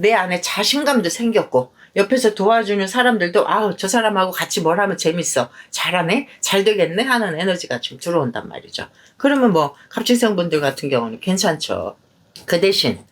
내 안에 자신감도 생겼고 옆에서 도와주는 사람들도 아우 저 사람하고 같이 뭘 하면 재밌어 잘하네 잘 되겠네 하는 에너지가 좀 들어온단 말이죠. 그러면 뭐 갑질생 분들 같은 경우는 괜찮죠. 그 대신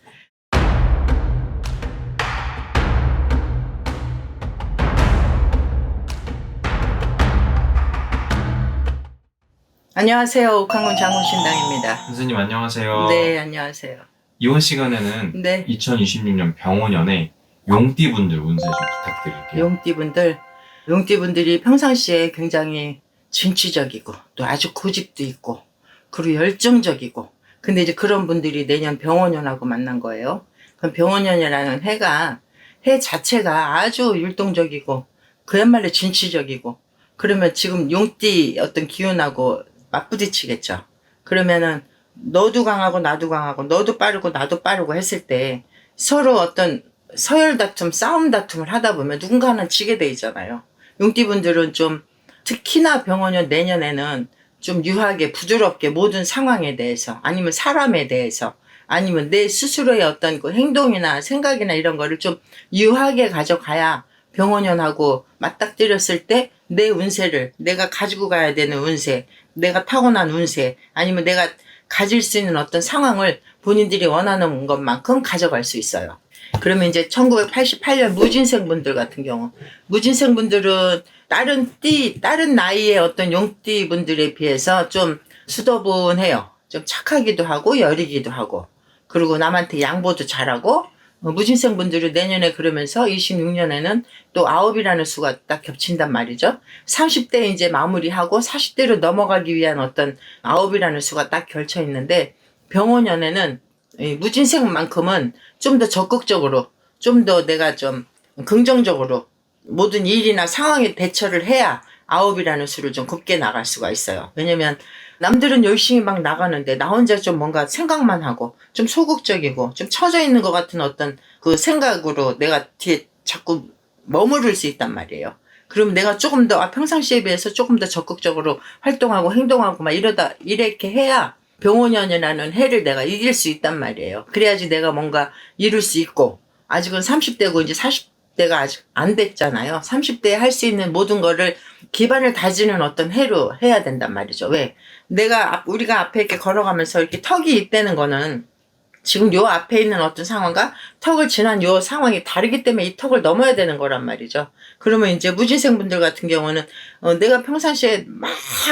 안녕하세요. 강원 장훈신당입니다. 선생님 안녕하세요. 네, 안녕하세요. 이번 시간에는 네. 2026년 병원연의 용띠분들 운세 좀 부탁드릴게요. 용띠분들, 용띠분들이 평상시에 굉장히 진취적이고 또 아주 고집도 있고 그리고 열정적이고 근데 이제 그런 분들이 내년 병원연하고 만난 거예요. 그럼 병원연이라는 해가 해 자체가 아주 율동적이고 그야말로 진취적이고 그러면 지금 용띠 어떤 기운하고 맞부딪히겠죠. 그러면은 너도 강하고 나도 강하고 너도 빠르고 나도 빠르고 했을 때 서로 어떤 서열 다툼, 싸움 다툼을 하다 보면 누군가는 지게 돼 있잖아요. 용띠분들은 좀 특히나 병원년 내년에는 좀 유하게 부드럽게 모든 상황에 대해서 아니면 사람에 대해서 아니면 내 스스로의 어떤 그 행동이나 생각이나 이런 거를 좀 유하게 가져가야 병원연하고 맞닥뜨렸을 때 내 운세를 내가 가지고 가야 되는 운세, 내가 타고난 운세, 아니면 내가 가질 수 있는 어떤 상황을 본인들이 원하는 것만큼 가져갈 수 있어요. 그러면 이제 1988년 무진생 분들 같은 경우, 무진생 분들은 다른 띠, 다른 나이의 어떤 용띠 분들에 비해서 좀 수더분해요. 좀 착하기도 하고, 여리기도 하고, 그리고 남한테 양보도 잘하고, 어, 무진생 분들은 내년에 그러면서 26년에는 또 아홉이라는 수가 딱 겹친단 말이죠. 30대 이제 마무리하고 40대로 넘어가기 위한 어떤 아홉이라는 수가 딱 결쳐 있는데 병원연에는 이 무진생만큼은 좀 더 적극적으로 좀 더 내가 좀 긍정적으로 모든 일이나 상황에 대처를 해야 아홉이라는 수를 좀 곱게 나갈 수가 있어요. 왜냐면 남들은 열심히 막 나가는데 나 혼자 좀 뭔가 생각만 하고 좀 소극적이고 좀 처져 있는 것 같은 어떤 그 생각으로 내가 뒤에 자꾸 머무를 수 있단 말이에요. 그럼 내가 조금 더 아, 평상시에 비해서 조금 더 적극적으로 활동하고 행동하고 막 이러다 이렇게 해야 병원연이라는 해를 내가 이길 수 있단 말이에요. 그래야지 내가 뭔가 이룰 수 있고 아직은 30대고 이제 40대가 아직 안 됐잖아요. 30대에 할 수 있는 모든 거를 기반을 다지는 어떤 해로 해야 된단 말이죠. 왜? 내가 앞- 우리가 앞에 이렇게 걸어가면서 이렇게 턱이 있다는 거는 지금 요 앞에 있는 어떤 상황과 턱을 지난 요 상황이 다르기 때문에 이 턱을 넘어야 되는 거란 말이죠. 그러면 이제 무진생 분들 같은 경우는 어, 내가 평상시에 막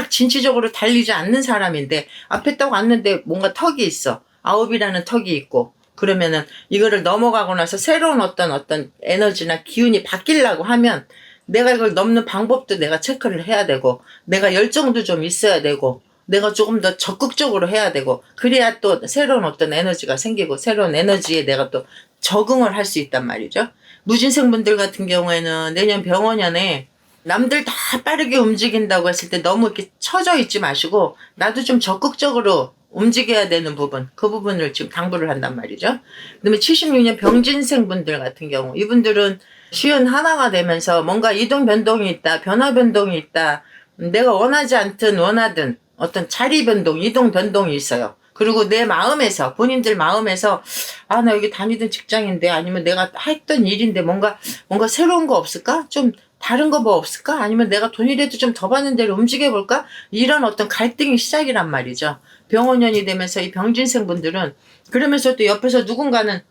진취적으로 달리지 않는 사람인데 앞에 딱 왔는데 뭔가 턱이 있어. 아홉이라는 턱이 있고 그러면은 이거를 넘어가고 나서 새로운 어떤 어떤 에너지나 기운이 바뀌려고 하면 내가 이걸 넘는 방법도 내가 체크를 해야 되고 내가 열정도 좀 있어야 되고 내가 조금 더 적극적으로 해야 되고 그래야 또 새로운 어떤 에너지가 생기고 새로운 에너지에 내가 또 적응을 할 수 있단 말이죠. 무진생분들 같은 경우에는 내년 병원연에 남들 다 빠르게 움직인다고 했을 때 너무 이렇게 처져 있지 마시고 나도 좀 적극적으로 움직여야 되는 부분 그 부분을 지금 당부를 한단 말이죠. 그다음에 76년 병진생 분들 같은 경우 이분들은 쉬운 하나가 되면서 뭔가 이동 변동이 있다 변화 변동이 있다 내가 원하지 않든 원하든 어떤 자리 변동 이동 변동이 있어요. 그리고 내 마음에서 본인들 마음에서 아 나 여기 다니던 직장인데 아니면 내가 했던 일인데 뭔가 뭔가 새로운 거 없을까 좀 다른 거 뭐 없을까 아니면 내가 돈이라도 좀 더 받는 대로 움직여 볼까 이런 어떤 갈등이 시작이란 말이죠 병원연이 되면서 이 병진생 분들은 그러면서 또 옆에서 누군가는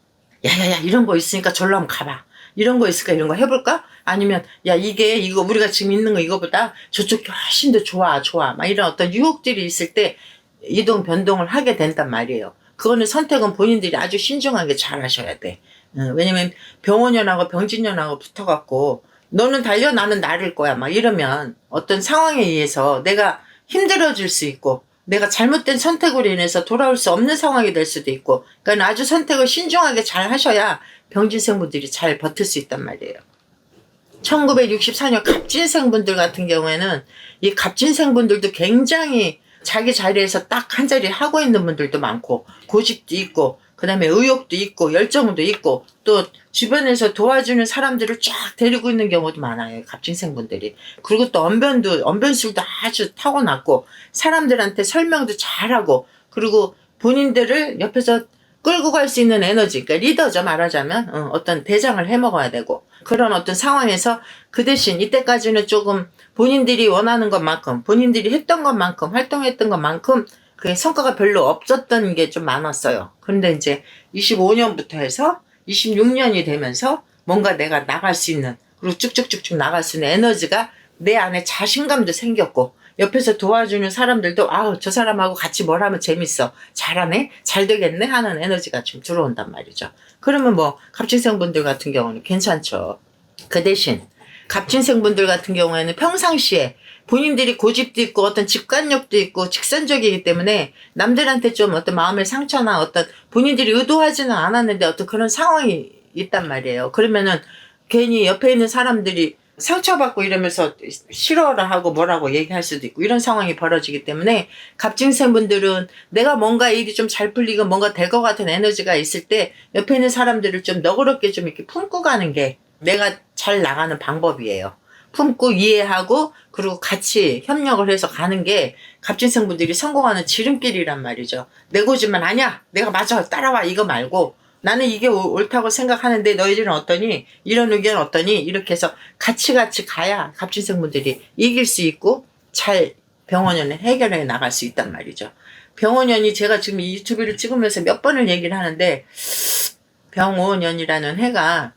야야야 이런 거 있으니까 절로 한번 가봐. 이런 거 있을까? 이런 거 해볼까? 아니면 야 이게 이거 우리가 지금 있는 거 이거보다 저쪽이 훨씬 더 좋아 좋아. 막 이런 어떤 유혹들이 있을 때 이동 변동을 하게 된단 말이에요. 그거는 선택은 본인들이 아주 신중하게 잘 하셔야 돼. 어, 왜냐면 병원연하고 병진연하고 붙어갖고 너는 달려 나는 나를 거야. 막 이러면 어떤 상황에 의해서 내가 힘들어질 수 있고 내가 잘못된 선택으로 인해서 돌아올 수 없는 상황이 될 수도 있고 그러니까 아주 선택을 신중하게 잘 하셔야 병진생분들이 잘 버틸 수 있단 말이에요. 1964년 갑진생분들 같은 경우에는 이 갑진생분들도 굉장히 자기 자리에서 딱 한 자리 하고 있는 분들도 많고 고집도 있고 그 다음에 의욕도 있고 열정도 있고 또 주변에서 도와주는 사람들을 쫙 데리고 있는 경우도 많아요 갑진생분들이. 그리고 또 언변도 언변술도 아주 타고났고 사람들한테 설명도 잘하고 그리고 본인들을 옆에서 끌고 갈 수 있는 에너지, 그러니까 리더죠 말하자면. 어, 어떤 대장을 해 먹어야 되고. 그런 어떤 상황에서 그 대신 이때까지는 조금 본인들이 원하는 것만큼 본인들이 했던 것만큼 활동했던 것만큼 그게 성과가 별로 없었던 게 좀 많았어요. 그런데 이제 25년부터 해서 26년이 되면서 뭔가 내가 나갈 수 있는 그리고 쭉쭉쭉쭉 나갈 수 있는 에너지가 내 안에 자신감도 생겼고 옆에서 도와주는 사람들도 아우 저 사람하고 같이 뭘 하면 재밌어 잘하네 잘 되겠네 하는 에너지가 좀 들어온단 말이죠. 그러면 뭐 갑진생분들 같은 경우는 괜찮죠. 그 대신 갑진생분들 같은 경우에는 평상시에 본인들이 고집도 있고 어떤 직관력도 있고 직선적이기 때문에 남들한테 좀 어떤 마음의 상처나 어떤 본인들이 의도하지는 않았는데 어떤 그런 상황이 있단 말이에요. 그러면은 괜히 옆에 있는 사람들이 상처받고 이러면서 싫어라 하고 뭐라고 얘기할 수도 있고 이런 상황이 벌어지기 때문에 갑진생 분들은 내가 뭔가 일이 좀 잘 풀리고 뭔가 될 것 같은 에너지가 있을 때 옆에 있는 사람들을 좀 너그럽게 좀 이렇게 품고 가는 게 내가 잘 나가는 방법이에요. 품고 이해하고 그리고 같이 협력을 해서 가는 게 갑진생분들이 성공하는 지름길이란 말이죠. 내 고집만 아니야. 내가 맞아. 따라와. 이거 말고 나는 이게 오- 옳다고 생각하는데 너희들은 어떠니? 이런 의견 어떠니? 이렇게 해서 같이 같이 가야 갑진생분들이 이길 수 있고 잘 병원연을 해결해 나갈 수 있단 말이죠. 병원연이 제가 지금 이 유튜브를 찍으면서 몇 번을 얘기를 하는데 병원연이라는 해가 어,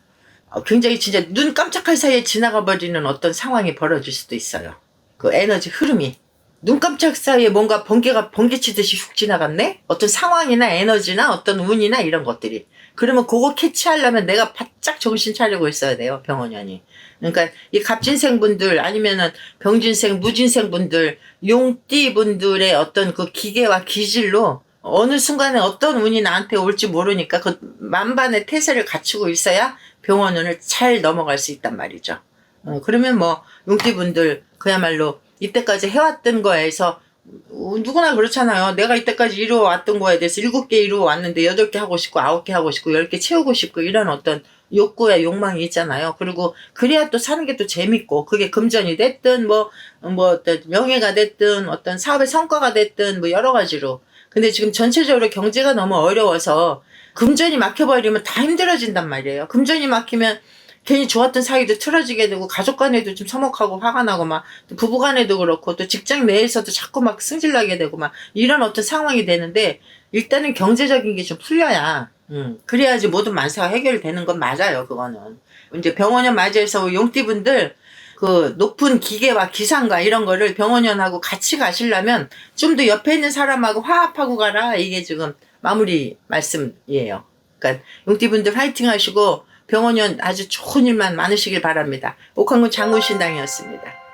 굉장히 진짜 눈 깜짝할 사이에 지나가 버리는 어떤 상황이 벌어질 수도 있어요. 그 에너지 흐름이. 눈 깜짝 사이에 뭔가 번개가 번개치듯이 훅 지나갔네? 어떤 상황이나 에너지나 어떤 운이나 이런 것들이. 그러면 그거 캐치하려면 내가 바짝 정신 차리고 있어야 돼요, 병원연이. 그러니까 이 갑진생 분들 아니면은 병진생, 무진생 분들, 용띠 분들의 어떤 그 기계와 기질로 어느 순간에 어떤 운이 나한테 올지 모르니까 그 만반의 태세를 갖추고 있어야 병원운을 잘 넘어갈 수 있단 말이죠. 어, 그러면 뭐 용띠분들 그야말로 이때까지 해왔던 거에서 어, 누구나 그렇잖아요. 내가 이때까지 이루어왔던 거에 대해서 일곱 개 이루어왔는데 여덟 개 하고 싶고 아홉 개 하고 싶고 열 개 채우고 싶고 이런 어떤 욕구야 욕망이 있잖아요. 그리고 그래야 또 사는 게 또 재밌고 그게 금전이 됐든 뭐뭐 어떤 명예가 됐든 어떤 사업의 성과가 됐든 뭐 여러 가지로 근데 지금 전체적으로 경제가 너무 어려워서 금전이 막혀버리면 다 힘들어진단 말이에요. 금전이 막히면 괜히 좋았던 사이도 틀어지게 되고 가족 간에도 좀 서먹하고 화가 나고 막 부부 간에도 그렇고 또 직장 내에서도 자꾸 막 승질나게 되고 막 이런 어떤 상황이 되는데 일단은 경제적인 게 좀 풀려야 음, 그래야지 모든 만사가 해결되는 건 맞아요 그거는 이제 병원에 맞이해서 용띠분들 그 높은 기계와 기상과 이런 거를 병원연하고 같이 가시려면 좀 더 옆에 있는 사람하고 화합하고 가라 이게 지금 마무리 말씀이에요. 그러니까 용띠분들 화이팅 하시고 병원연 아주 좋은 일만 많으시길 바랍니다. 옥황군 장군신당이었습니다.